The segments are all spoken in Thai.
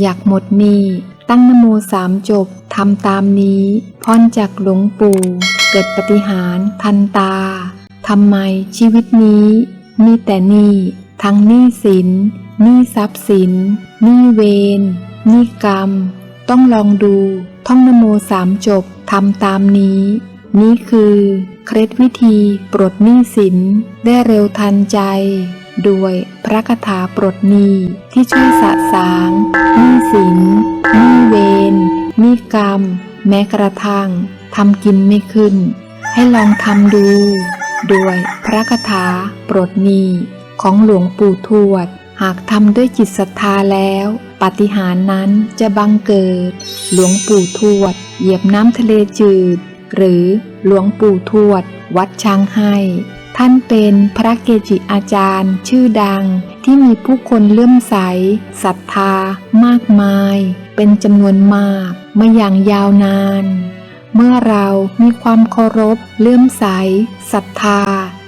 อยากหมดหนี้ตั้งนโมสามจบทำตามนี้พรจากหลวงปู่ เกิดปฏิหารทันตาทำไมชีวิตนี้มีแต่หนี้ทั้งหนี้สินหนี้ทรัพย์สินหนี้เวรหนี้กรรม ต้องลองดู ท่องนโมสามจบทำตามนี้ นี้คือ เคล็ดวิธีปลดหนี้สินได้เร็วทันใจ ด้วยพระคาถาปลดหนี้ที่ช่วยสะสางหนี้สินหนี้เวรหนี้กรรม แม้กระทั่งทำกินไม่ขึ้น ให้ลองทำดู ด้วยพระคาถาปลดหนี้ของหลวงปู่ทวด หากทำด้วยจิตศรัทธาแล้ว ปฏิหารนั้นจะบังเกิด หลวงปู่ทวด เหยียบน้ำทะเลจืด หรือหลวงปู่ทวด วัดช้างให้ ท่านเป็นพระเกจิอาจารย์ ชื่อดังที่มีผู้คนเลื่อมใสศรัทธามากมาย เป็นจำนวนมากมาอย่างยาวนาน เมื่อเรามีความเคารพเลื่อมใสศรัทธา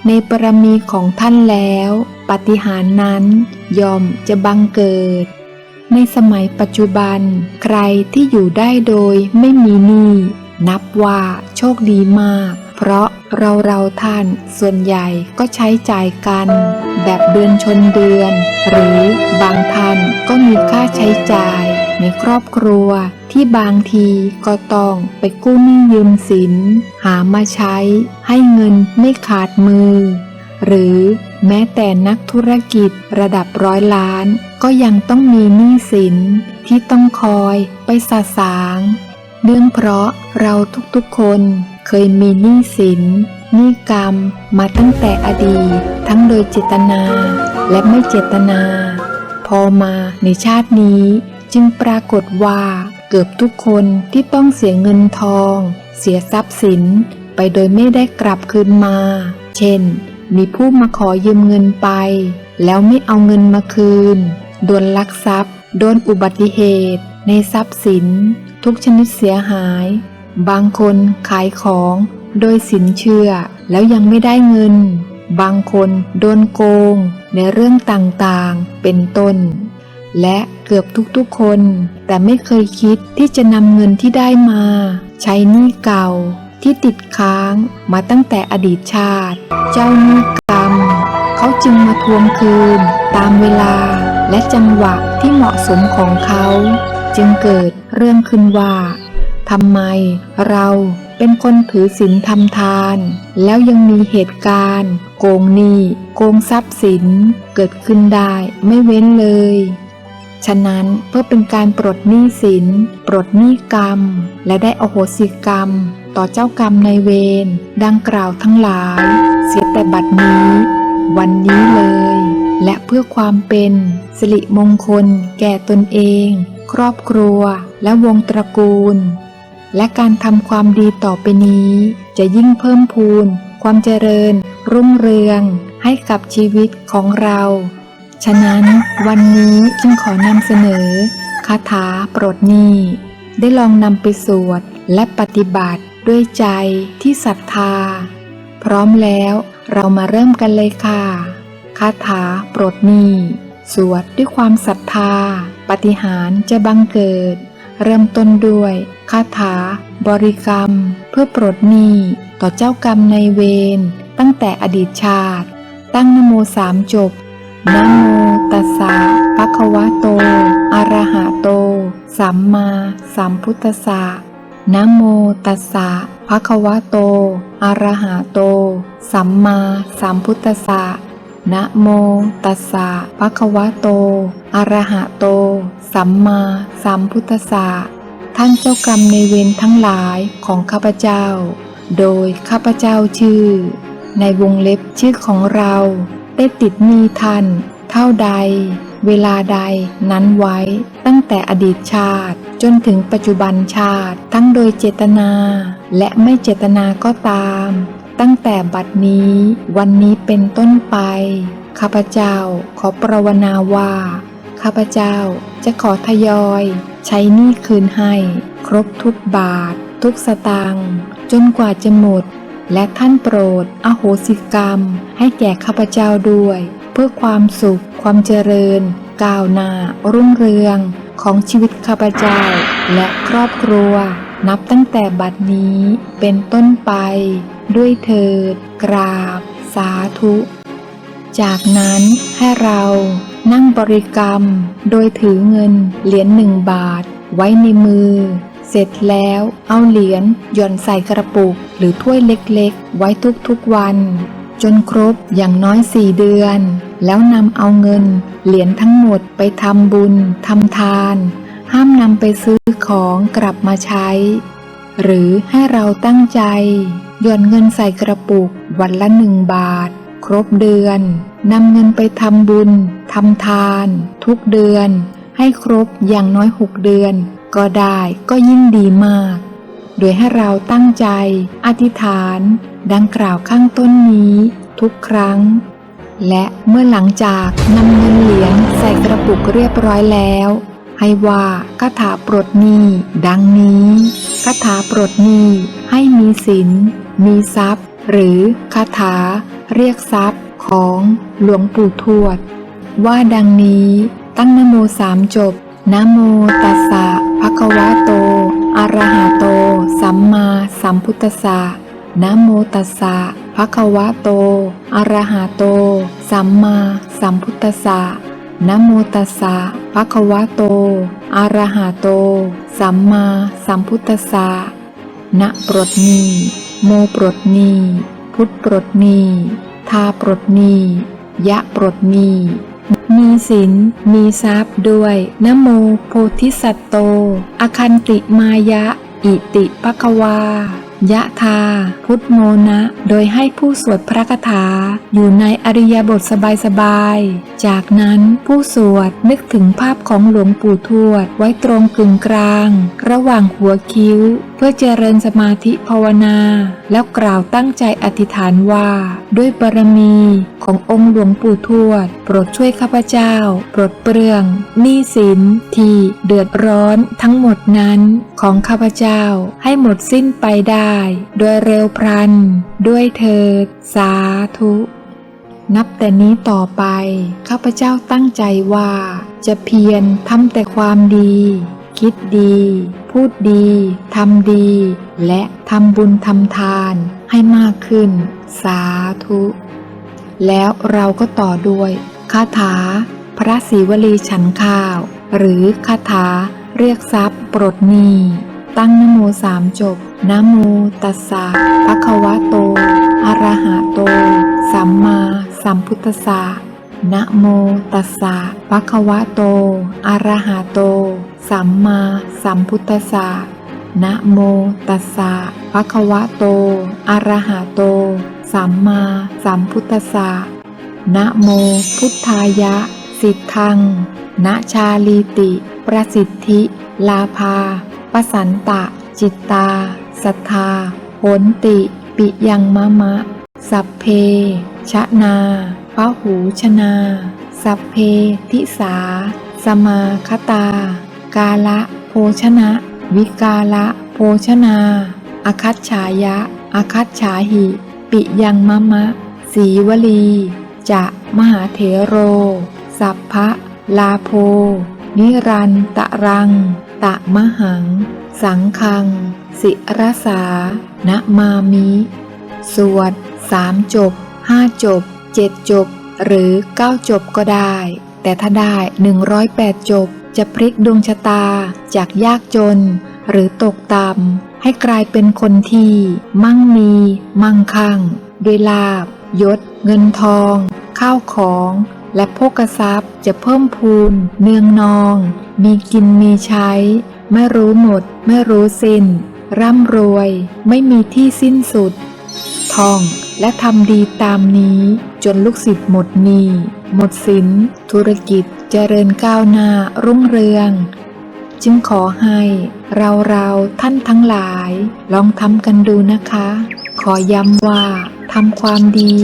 ในบารมีของท่านแล้ว ปฏิหารนั้นยอมจะบังเกิด ในสมัยปัจจุบัน ใครที่อยู่ได้โดยไม่มีหนี้นับว่าโชคดีมาก เพราะเราเราท่านส่วนใหญ่ก็ใช้จ่ายกัน แบบเดือนชนเดือน หรือบางท่านก็มีค่าใช้จ่าย ในครอบครัวที่บางทีก็ต้องไปกู้หนี้ยืมสิน หามาใช้ให้เงินไม่ขาดมือ หรือแม้แต่นักธุรกิจระดับร้อยล้าน ก็ยังต้องมีหนี้สินที่ต้องคอยไปสะสางเนื่องเพราะเราทุกๆคน เคยมีหนี้สินหนี้กรรมมาตั้งแต่อดีต ทั้งโดยเจตนาและไม่เจตนา พอมาในชาตินี้จึงปรากฏว่าเกือบทุกคนที่ต้องเสียเงินทอง เสียทรัพย์สินไปโดยไม่ได้กลับคืนมา เช่น มีผู้มาขอยืมเงินไป แล้วไม่เอาเงินมาคืน โดนลักทรัพย์ โดนอุบัติเหตุ ในทรัพย์สิน ทุกชนิดเสียหาย บางคนขายของโดยสินเชื่อแล้วยังไม่ได้เงิน บางคนโดนโกงในเรื่องต่างๆ เป็นต้น และเกือบทุกๆคน แต่ไม่เคยคิดที่จะนำเงินที่ได้มา ใช้หนี้เก่าที่ติดค้างมาตั้งแต่อดีตชาติ เจ้าหนี้กรรม เขาจึงมาทวงคืน ตามเวลาและจังหวะที่เหมาะสมของเขา จึงเกิดเรื่องขึ้นว่า ทำไมเราเป็นคนถือศีลทำทาน แล้วยังมีเหตุการณ์ โกงหนี้โกงทรัพย์สิน เกิดขึ้นได้ไม่เว้นเลย ฉะนั้นเพื่อเป็นการปลดหนี้สินปลดหนี้กรรม และได้อโหสิกรรม ต่อเจ้ากรรมในเวรดังกล่าวทั้งหลาย เสียแต่บัดนี้ วันนี้เลย และเพื่อความเป็นสิริมงคล แก่ตนเอง ครอบครัวและวงตระกูล และการทำความดีต่อไปนี้ จะยิ่งเพิ่มพูน ความเจริญ รุ่งเรือง ให้กับชีวิตของเรา ฉะนั้นวันนี้จึงขอนำเสนอคาถาโปรดหนี้ ได้ลองนำไปสวดและปฏิบัติด้วยใจที่ศรัทธา พร้อมแล้วเรามาเริ่มกันเลยค่ะ คาถาโปรดหนี้ สวดด้วยความศรัทธา ปฏิหารจะบังเกิด เริ่มต้นด้วยคาถา บริกรรม เพื่อปลดหนี้ต่อเจ้ากรรมในเวรตั้งแต่อดีตชาติ ตั้งนโมสามจบนะโมตัสสะภะคะวะโต อะระหะโต สัมมาสัมพุทธัสสะนะโมตัสสะภะคะวะโต อะระหะโต สัมมาสัมพุทธัสสะ นะโมตัสสะภะคะวะโต อะระหะโต สัมมาสัมพุทธัสสะท่านเจ้ากรรมในเวรทั้งหลายของข้าพเจ้า โดยข้าพเจ้าชื่อ ในวงเล็บชื่อของเราได้ติดหนี้ท่าน เท่าใด เวลาใดนั้นไว้ ตั้งแต่อดีตชาติ จนถึงปัจจุบันชาติ ทั้งโดยเจตนา และไม่เจตนาก็ตาม ตั้งแต่บัดนี้ วันนี้เป็นต้นไป ข้าพเจ้าขอประวนาว่า ข้าพเจ้าจะขอทยอย ใช้หนี้คืนให้ ครบทุกบาท ทุกสตางค์จนกว่าจะหมด และท่านโปรดอโหสิกรรม ให้แก่ข้าพเจ้าด้วย เพื่อความสุข ความเจริญ ก้าวหน้ารุ่งเรืองของชีวิตข้าพเจ้าและครอบครัว นับตั้งแต่บัดนี้เป็นต้นไป ด้วยเถิด กราบ สาธุ จากนั้นให้เรานั่งบริกรรม โดยถือเงินเหรียญหนึ่งบาท ไว้ในมือ เสร็จแล้วเอาเหรียญหย่อนใส่กระปุก หรือถ้วยเล็กๆ ไว้ทุกๆวัน จนครบอย่างน้อยสี่เดือน แล้วนำเอาเงิน เหรียญทั้งหมดไปทำบุญทำทาน ห้ามนำไปซื้อของกลับมาใช้ หรือให้เราตั้งใจหย่อนเงินใส่กระปุกวันละหนึ่งบาท ครบเดือนนำเงินไปทำบุญทำทาน ทุกเดือน ให้ครบอย่างน้อยหกเดือน ก็ได้ก็ยิ่งดีมาก โดยให้เราตั้งใจ อธิษฐาน ดังกล่าวข้างต้นนี้ ทุกครั้ง และเมื่อหลังจากนำเงินเหรียญใส่กระปุกเรียบร้อยแล้ว ให้ว่าคาถาปลดหนี้ดังนี้คาถาปลดหนี้ให้มีสินมีทรัพย์ หรือคาถาเรียกทรัพย์ของหลวงปู่ทวด ว่าดังนี้ตั้งนโมสามจบนะโมตัสสะภะคะวะโต อะระหะโต สัมมาสัมพุทธัสสะนะโมตัสสะภะคะวะโต อะระหะโต สัมมาสัมพุทธัสสะนะโมตัสสะ ภะควะโตอะรหะโต สัมมาสัมพุทธสะนะปรดนีโมปรดนีพุทธปรดนีทาปรดนียะปรดนีมีศีลมีทรัพย์ด้วยนะโมโพธิสัตโต อคันติมายะ อิติปะคะวา ยะธาพุทโมนะ โดยให้ผู้สวดพระคาถาอยู่ในอริยบทสบายๆ จากนั้นผู้สวดนึกถึงภาพของหลวงปู่ทวดไว้ตรงกึ่งกลาง ระหว่างหัวคิ้วเพื่อเจริญสมาธิภาวนา แล้วกล่าวตั้งใจอธิษฐานว่า ด้วยบารมีขององค์หลวงปู่ทวด โปรดช่วยข้าพเจ้าปลดเปลื้องหนี้สินที่เดือดร้อนทั้งหมดนั้นของข้าพเจ้าให้หมดสิ้นไปได้ โดยเร็วพลัน ด้วยเถิด สาธุนับแต่นี้ต่อไป ข้าพเจ้าตั้งใจว่า จะเพียรทำแต่ความดี คิดดี พูดดี ทำดี และทำบุญทำทานให้มากขึ้น สาธุ แล้วเราก็ต่อด้วยคาถา พระศรีวลีฉันข้าว หรือคาถาเรียกทรัพย์ปลดหนี้ตั้งนโมสามจบนโมตัสสะภะคะวะโต อะระหะโต สัมมาสัมพุทธัสสะนะโมตัสสะภะคะวะโต อะระหะโต สัมมาสัมพุทธัสสะนะโมตัสสะภะคะวะโต อะระหะโต สัมมาสัมพุทธัสสะนะโมพุทธายะ สิทธังนะชาลีติ ประสิทธิ ลาภาปสันตะ จิตตาสัทธาโหนติ ปิยังมะมะ สัพเพ ชะนาพหูชนา สัพเพทิสา สมาคตา กาละ โภชนะ วิกาละ โภชนาอคัตฉายะอคัตฉาหิ ปิยังมะมะ สีวลี จะมหาเถโร สัพพะ ลาโพ นิรันตะรัง ตะมหัง สังคัง สิรสานะมามิ สวดสามจบห้าจบเจ็ดจบ หรือเก้าจบก็ได้ แต่ถ้าได้หนึ่งร้อยแปดจบ จะพลิกดวงชะตาจากยากจน หรือตกต่ำให้กลายเป็นคนที่ มั่งมี มั่งคั่งด้วยลาบยศ เงินทอง ข้าวของ และโภกทรัพย์จะเพิ่มพูน เนืองนอง มีกินมีใช้ ไม่รู้หมด ไม่รู้สิ้น ร่ำรวย ไม่มีที่สิ้นสุด ทอง และทำดีตามนี้จนลูกศิษย์หมดหนี้หมดสิน ธุรกิจเจริญก้าวหน้ารุ่งเรือง จึงขอให้เราเราท่านทั้งหลาย ลองทำกันดูนะคะ ขอย้ำว่าทำความดี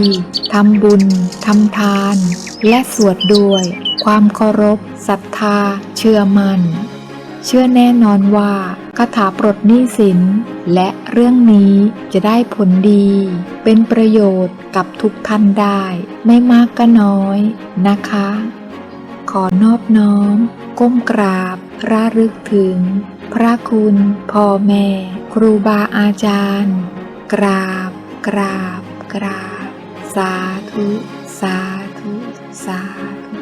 ทำบุญทำทาน และสวดด้วย ความเคารพศรัทธา เชื่อมัน่น เชื่อแน่นอนว่า คาถาปลดหนี้สิน และเรื่องนี้จะได้ผลดี เป็นประโยชน์กับทุกท่านได้ ไม่มากก็น้อยนะคะ ขอนอบน้อม ก้มกราบระลึกถึง พระคุณพ่อแม่ ครูบาอาจารย์ กราบ กราบ กราบ สาธุ สาธุ สาธุ